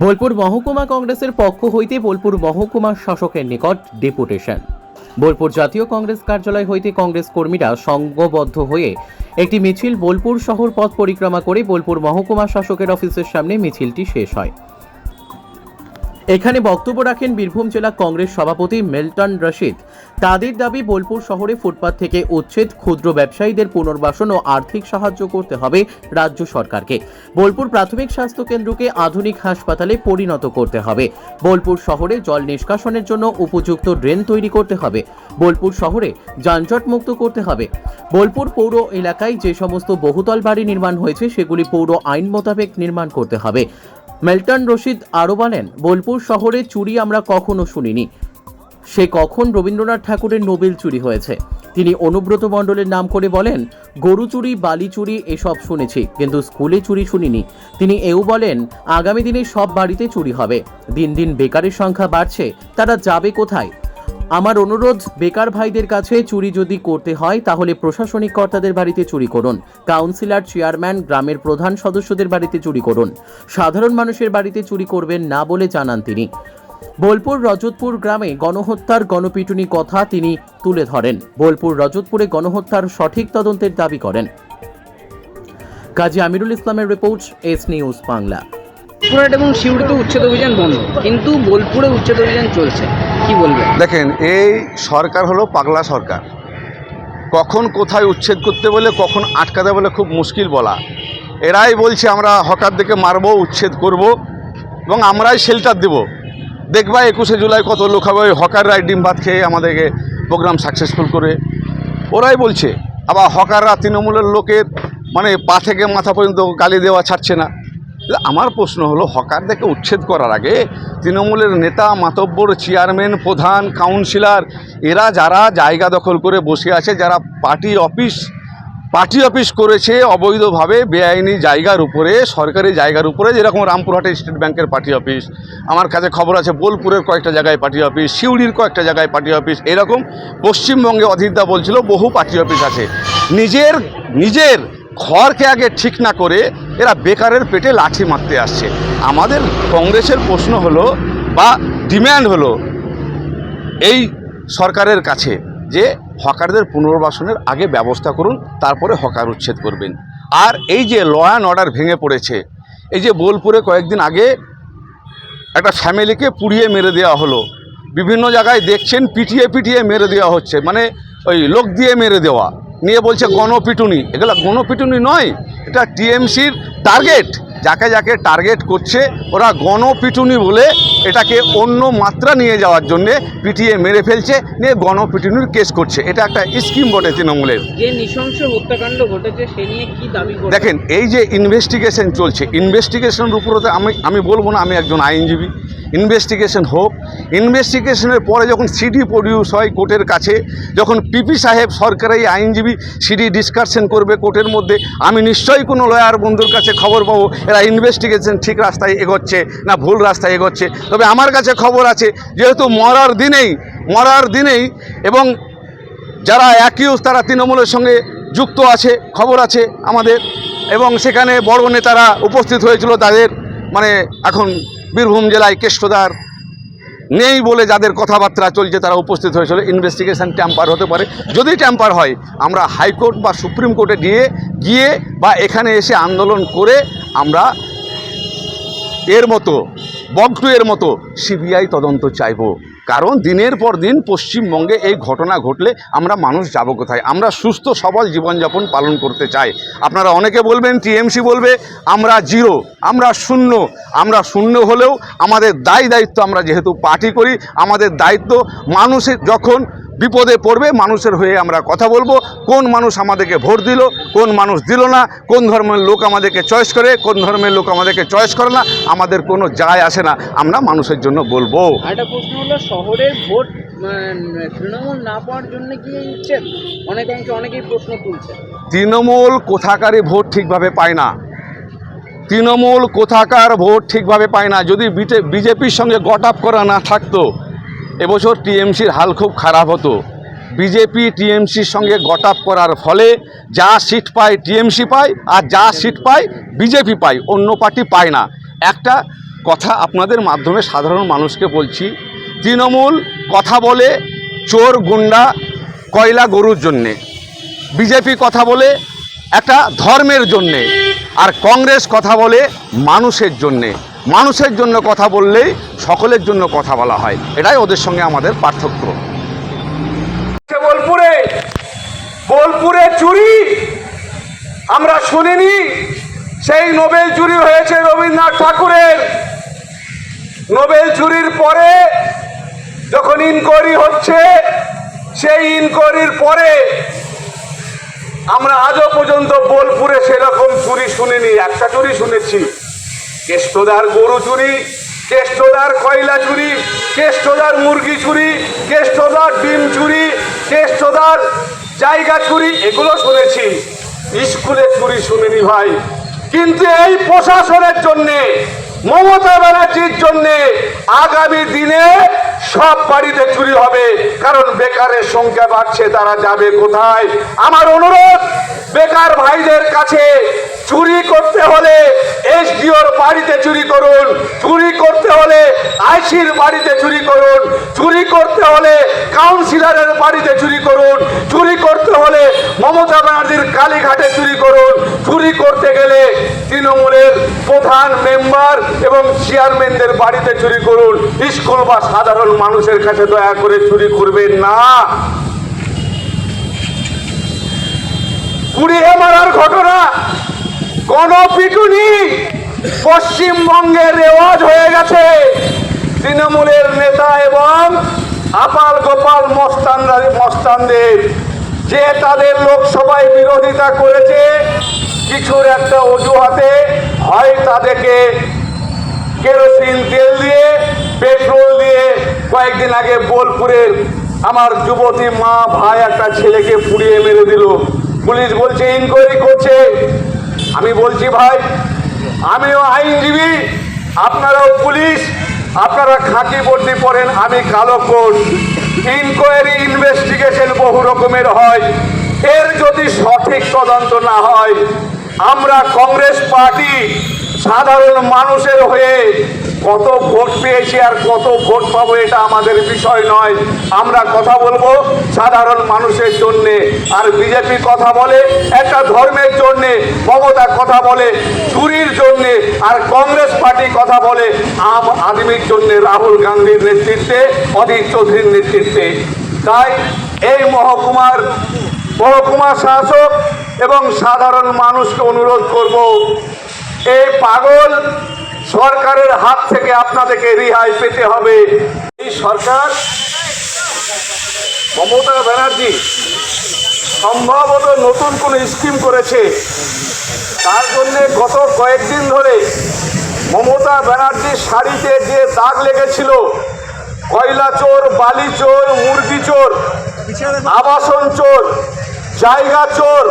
বোলপুর মহকুমা কংগ্রেসের পক্ষ হইতে বোলপুর মহকুমা শাসকের নিকট ডেপুটেশন। বোলপুর জাতীয় কংগ্রেস কার্যালয় হইতে কংগ্রেস কর্মীরা সংঘবদ্ধ হয়ে একটি মিছিল বোলপুর শহর পথ পরিক্রমা করে বোলপুর মহকুমা শাসকের অফিসের সামনে মিছিলটি শেষ হয়। এখানে বক্তব্য রাখেন বীরভূম জেলা কংগ্রেস সভাপতি মিল্টন রশিদ। তাদের দাবি, বোলপুর শহরে ফুটপাত থেকে উচ্ছেদ ক্ষুদ্র ব্যবসায়ীদের পুনর্বাসন ও আর্থিক সাহায্য করতে হবে রাজ্য সরকারকে। বোলপুর প্রাথমিক স্বাস্থ্য কেন্দ্রকে আধুনিক হাসপাতালে পরিণত করতে হবে। বোলপুর শহরে জল নিষ্কাশনের জন্য উপযুক্ত ড্রেন তৈরি করতে হবে। বোলপুর শহরে যানজট মুক্ত করতে হবে। বোলপুর পৌর এলাকায় যে সমস্ত বহুতল বাড়ি নির্মাণ হয়েছে, সেগুলি পৌর আইন মোতাবেক নির্মাণ করতে হবে। মেল্টন রশিদ আরও বলেন, বোলপুর শহরে চুরি আমরা কখনো শুনিনি। সে কখন রবীন্দ্রনাথ ঠাকুরের নোবেল চুরি হয়েছে? তিনি অনুব্রত মণ্ডলের নাম করে বলেন, গরু চুরি, বালি চুরি, এসব শুনেছি, কিন্তু স্কুলে চুরি শুনিনি। তিনি এও বলেন, আগামী দিনে সব বাড়িতে চুরি হবে। দিন দিন বেকারের সংখ্যা বাড়ছে, তারা যাবে কোথায়? আমার অনুরোধ, বেকার ভাইদের কাছে চুরি যদি করতে হয়, তাহলে প্রশাসনিক কর্তাদের বাড়িতে চুরি করুন। কাউন্সিলর, চেয়ারম্যান, গ্রামের প্রধান সদস্যদের বাড়িতে চুরি করুন। সাধারণ মানুষের বাড়িতে চুরি করবেন না বলে জানান তিনি। বোলপুর, রজতপুর গ্রামে গণহত্যার গণপিটুনি কথা তিনি তুলে ধরেন। বোলপুর, রজতপুরে গণহত্যার সঠিক তদন্তের দাবি করেন। কাজী আমিরুল ইসলামের রিপোর্ট, এস নিউজ বাংলা। এবং সিউড়িতে উচ্ছেদ অভিযান বন্ধ। কিন্তু বোলপুরে উচ্ছেদ অভিযান চলছে। কি বলবেন দেখেন, এই সরকার হলো পাগলা সরকার। কখন কোথায় উচ্ছেদ করতে বলে, কখন আটকাতে বলে খুব মুশকিল বলা। এরাই বলছে, আমরা হকার হকারদেরকে মারবো, উচ্ছেদ করব এবং আমরাই শেল্টার দেব। দেখবা একুশে জুলাই কত লোক হবে, ওই হকাররাই ডিম ভাত খেয়ে আমাদেরকে প্রোগ্রাম সাকসেসফুল করে। ওরাই বলছে, আবার হকাররা তৃণমূলের লোকের মানে পা থেকে মাথা পর্যন্ত গালি দেওয়া ছাড়ছে না। আমার প্রশ্ন হলো, হকারদেরকে উচ্ছেদ করার আগে তৃণমূলের নেতা, মাতব্বর, চেয়ারম্যান, প্রধান, কাউন্সিলর, এরা যারা জায়গা দখল করে বসে আছে, যারা পার্টি অফিস পার্টি অফিস করেছে অবৈধভাবে বেআইনি জায়গার উপরে, সরকারি জায়গার উপরে, যেরকম রামপুরহাটে স্টেট ব্যাংকের পার্টি অফিস, আমার কাছে খবর আছে বোলপুরের কয়েকটা জায়গায় পার্টি অফিস, সিউড়ির কয়েকটা জায়গায় পার্টি অফিস, এরকম পশ্চিমবঙ্গে অধীরদা বলছিল, বহু পার্টি অফিস আছে। নিজের নিজের ঘরকে আগে ঠিক না করে এরা বেকারের পেটে লাঠি মারতে আসছে। আমাদের কংগ্রেসের প্রশ্ন হলো বা ডিম্যান্ড হলো এই সরকারের কাছে যে হকারদের পুনর্বাসনের আগে ব্যবস্থা করুন, তারপরে হকার উচ্ছেদ করবেন। আর এই যে ল অ্যান্ড অর্ডার ভেঙে পড়েছে, এই যে বোলপুরে কয়েকদিন আগে একটা ফ্যামিলিকে পুড়িয়ে মেরে দেওয়া হলো। বিভিন্ন জায়গায় দেখছেন পিটিয়ে পিটিয়ে মেরে দেওয়া হচ্ছে মানে ওই লোক দিয়ে মেরে দেওয়া। নিয়ে বলছে গণপিটুনি। এগুলো গণপিটুনি নয় এটা টিএমসির টার্গেট যাকে যাকে টার্গেট করছে ওরা গণপিটুনি বলে এটাকে অন্য মাত্রা নিয়ে যাওয়ার জন্যে পিটিয়ে মেরে ফেলছে নিয়ে গণপিটুনির কেস করছে। এটা একটা স্কিম বটে তৃণমূলের। হত্যাকাণ্ড ঘটেছে সে নিয়ে কি দাবি দেখেন এই যে ইনভেস্টিগেশন চলছে ইনভেস্টিগেশনের উপরে আমি আমি বলব না আমি একজন আইনজীবী ইনভেস্টিগেশন হোক। ইনভেস্টিগেশনের পরে যখন সিডি প্রডিউস হয় কোর্টের কাছে, যখন পিপি সাহেব সরকারি আইনজীবী সিডি ডিসকাশন করবে কোর্টের মধ্যে, আমি নিশ্চয়ই কোনো লয়ার বন্ধুর কাছে খবর পাবো, এরা ইনভেস্টিগেশন ঠিক রাস্তায় এগোচ্ছে না ভুল রাস্তায় এগোচ্ছে। তবে আমার কাছে খবর আছে, যেহেতু মরার দিনেই মরার দিনেই এবং যারা অ্যাকিউজ তারা তৃণমূলের সঙ্গে যুক্ত আছে, খবর আছে আমাদের এবং সেখানে বড় নেতারা উপস্থিত হয়েছিল তাদের মানে এখন বীরভূম জেলায় কেষ্টদার নেই বলে যাদের কথাবার্তা চলছে, তারা উপস্থিত হয়েছিল। ইনভেস্টিগেশন ট্যাম্পার হতে পারে। যদি ট্যাম্পার হয়, আমরা হাইকোর্ট বা সুপ্রিম কোর্টে গিয়ে গিয়ে বা এখানে এসে আন্দোলন করে আমরা এর মতো বগটু এর মতো সিবিআই তদন্ত চাইব। কারণ দিনের পর দিন পশ্চিমবঙ্গে এই ঘটনা ঘটলে আমরা মানুষ যাব কোথায়? আমরা সুস্থ, সবল জীবনযাপন পালন করতে চাই। আপনারা অনেকে বলবেন, টিএমসি বলবে, আমরা জিরো, আমরা শূন্য। আমরা শূন্য হলেও আমাদের দায় দায়িত্ব আমরা যেহেতু পার্টি করি, আমাদের দায়িত্ব মানুষের যখন বিপদে পড়বে মানুষের হয়ে আমরা কথা বলব। কোন মানুষ আমাদেরকে ভোট দিল কোন মানুষ দিল না কোন ধর্মের লোক আমাদেরকে চয়েস করে কোন ধর্মের লোক আমাদেরকে চয়েস করে না আমাদের কোনো যায় আসে না আমরা মানুষের জন্য বলব। একটা প্রশ্ন হলো শহরের ভোট তৃণমূল না পাওয়ার জন্য কি এই উচ্ছেদ অনেক অংশে অনেকেই প্রশ্ন তুলছে। তৃণমূল কোথাকারই ভোট ঠিকভাবে পায় না। তৃণমূল কোথাকার ভোট ঠিকভাবে পায় না যদি বিজেপির সঙ্গে গট আপ করা না থাকতো এবছর টিএমসির হাল খুব খারাপ হতো। বিজেপি টিএমসির সঙ্গে গট আপ করার ফলে যা সিট পায় টিএমসি পায় আর যা সিট পায় বিজেপি পায়, অন্য পার্টি পায় না। একটা কথা আপনাদের মাধ্যমে সাধারণ মানুষকে বলছি, তৃণমূল কথা বলে চোর, গুন্ডা, কয়লা গরুর জন্যে। বিজেপি কথা বলে একটা ধর্মের জন্যে আর কংগ্রেস কথা বলে মানুষের জন্যে। মানুষের জন্য কথা বললেই সকলের জন্য কথা বলা হয়। এটাই ওদের সঙ্গে আমাদের পার্থক্য। বোলপুরে। বোলপুরে চুরি। আমরা শুনিনি, সেই নোবেল চুরি হয়েছে রবীন্দ্রনাথ ঠাকুরের। নোবেল চুরির পরে যখন ইনকোয়ারি হচ্ছে, সেই ইনকোয়ারির পরে আমরা আজও পর্যন্ত বোলপুরে সেরকম চুরি শুনিনি, একটা চুরি শুনেছি। কেষ্টদার গরু চুরি, কেষ্টদার কয়লা চুরি, কেষ্টদার মুরগি চুরি, কেষ্টদার ডিম চুরি, কেষ্টদার জায়গা চুরি, এগুলো শুনেছি। স্কুলে চুরি শুনিনি ভাই। কিন্তু এই প্রশাসনের জন্যে, মমতা ব্যানার্জির জন্যে আগামী দিনে সব বাড়িতে চুরি হবে। কারণ বেকারের সংখ্যা বাড়ছে, তারা যাবে কোথায়? আমার অনুরোধ, বেকার ভাইদের কাছে চুরি করতে হলে এসডিওর বাড়িতে চুরি করুন। চুরি করতে হলে আইসির বাড়িতে চুরি করুন। চুরি করতে হলে কাউন্সিলরের বাড়িতে চুরি করুন। চুরি করতে হলে মমতা ব্যানার্জির কালীঘাটে চুরি করুন। চুরি করতে গেলে তৃণমূলের প্রধান মেম্বার এবং চেয়ারম্যানদের বাড়িতে চুরি করুন। স্কুল বা সাধারণ মানুষের কাছে দয়া করে চুরি করবেন না। পুড়িয়ে মারার ঘটনা, গণপিটুনি পশ্চিমবঙ্গের রেওয়াজ হয়ে গেছে। তৃণমূলের নেতা এবং আপাল গোপাল মস্তানরা মস্তানদের, যে তাদের লোকসভায় বিরোধিতা করেছে, কিছুর একটা অজুহাতে হয় তাদেরকে কেরোসিন তেল দিয়ে পেট্রোল দিয়ে কয়েকদিন আগে বোলপুরের আমার যুবতী মা, ভাই একটা ছেলেকে পুড়িয়ে মেরে দিল। পুলিশ বলছে ইনকোয়ারি করছে। আমি বলছি, ভাই, আমিও আইনজীবী, আপনারাও পুলিশ, আপনারা খাঁকি বর্দি পড়েন, আমি কালো কোট ইনকোয়ারি ইনভেস্টিগেশন বহু রকমের হয়। এর যদি সঠিক তদন্ত না হয়, আমরা কংগ্রেস পার্টি সাধারণ মানুষের হয়ে কত ভোট পেয়েছি আর কত ভোট পাবো এটা আমাদের বিষয় নয়। আমরা কথা বলব সাধারণ মানুষের জন্যে। আর বিজেপি কথা বলে, একটা ধর্মের জন্যে, মমতা কথা বলে, চুরির জন্যে, আর কংগ্রেস পার্টি কথা বলে, আম আদমির জন্যে রাহুল গান্ধীর নেতৃত্বে, অধীর চৌধুরীর নেতৃত্বে। তাই এই মহকুমার মহকুমা শাসক এবং সাধারণ মানুষকে অনুরোধ করব এই পাগল সরকারের হাত থেকে আপনাদেরকে রেহাই পেতে হবে। এই সরকার মমতা ব্যানার্জি সম্ভবত নতুন কোনো স্কিম করেছে। তার জন্যে গত কয়েকদিন ধরে মমতা ব্যানার্জির শাড়িতে যে দাগ লেগেছিল, কয়লা চোর, বালি চোর, মুরগি চোর, আবাসন চোর, জায়গা চোর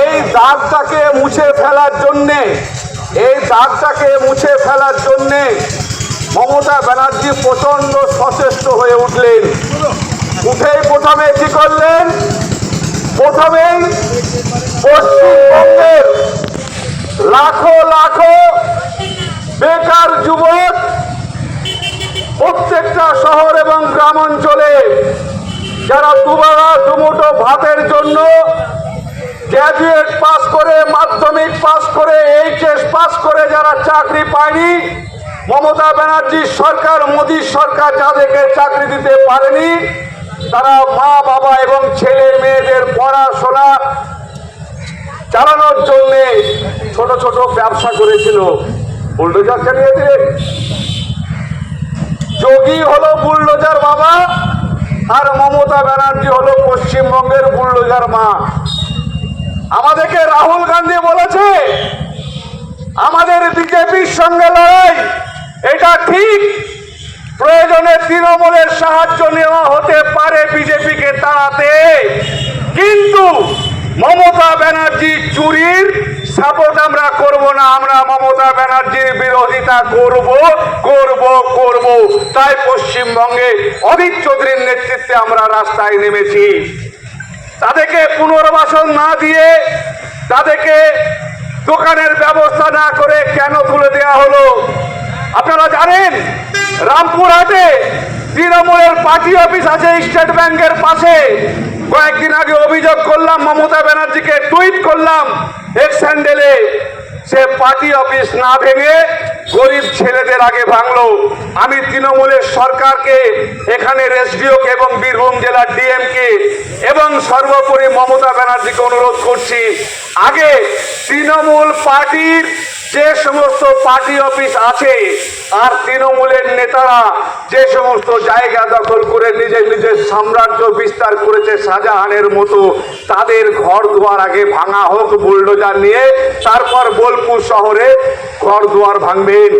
এই দাগটাকে মুছে ফেলার জন্যে, এই দাগটাকে মুছে ফেলার জন্যে মমতা ব্যানার্জি প্রচণ্ড সচেষ্ট হয়ে উঠলেন। উঠেই প্রথমে কি করলেন? প্রথমেই পশ্চিমবঙ্গের লাখো লাখো বেকার যুবক প্রত্যেকটা শহর এবং গ্রাম অঞ্চলে যারা দুবেলা দুমুটো ভাতের জন্য গ্র্যাজুয়েট পাস করে, মাধ্যমিক পাস করে এইচএস পাস করে যারা চাকরি পায়নি, মমতা ব্যানার্জির সরকার, মোদী সরকার যাদেরকে চাকরি দিতে পারেনি, তারা মা, বাবা এবং ছেলে মেয়েদের পড়াশোনা চালানোর জন্য ছোট ছোট ব্যবসা করেছিল। বুলডোজার চালিয়ে যোগী হলো বুলডোজার বাবা, আর মমতা ব্যানার্জি হলো পশ্চিমবঙ্গের বুলডোজার মা। আমাদেরকে রাহুল গান্ধী বলেছে, আমাদের বিজেপির সঙ্গে লড়াই, এটা ঠিক। প্রয়োজনে তৃণমূলের সাহায্য নেওয়া হতে পারে বিজেপিকে তাড়াতে। কিন্তু মমতা ব্যানার্জি চুরির সাপোর্ট আমরা করব না, আমরা মমতা ব্যানার্জির বিরোধিতা করব করব করব। তাই পশ্চিমবঙ্গে অধীর চৌধুরীর নেতৃত্বে আমরা রাস্তায় নেমেছি। তাদেরকে পুনর্বাসন না দিয়ে তাদেরকে দোকানের ব্যবস্থা না করে কেন তুলে দেওয়া হলো? আপনারা জানেন, রামপুরহাটে তৃণমূলের পার্টি অফিস আছে স্টেট ব্যাংকের পাশে। কয়েকদিন আগে অভিযোগ করলাম, মমতা ব্যানার্জিকে টুইট করলাম এক্স স্যান্ডেলে। সে পার্টি অফিস না ভেঙে গরিব ছেলেদের আগে ভাঙলো। আমি তৃণমূলের সরকারকে, এখানে এসডিওকে এবং বীরভূম জেলার ডিএমকে এবং সর্বোপরি মমতা ব্যানার্জিকে অনুরোধ করছি। আগে তৃণমূল পার্টির যে সমস্ত পার্টি অফিস আছে আর তৃণমূলের নেতারা যে সমস্ত জায়গা দখল করে নিজের নিজের সাম্রাজ্য বিস্তার করেছে শাহজাহানের মতো, তাদের ঘর দুয়ার আগে ভাঙা হোক, বুলডোজার নিয়ে তারপর বোলপুর শহরে ঘর দুয়ার ভাঙবেন।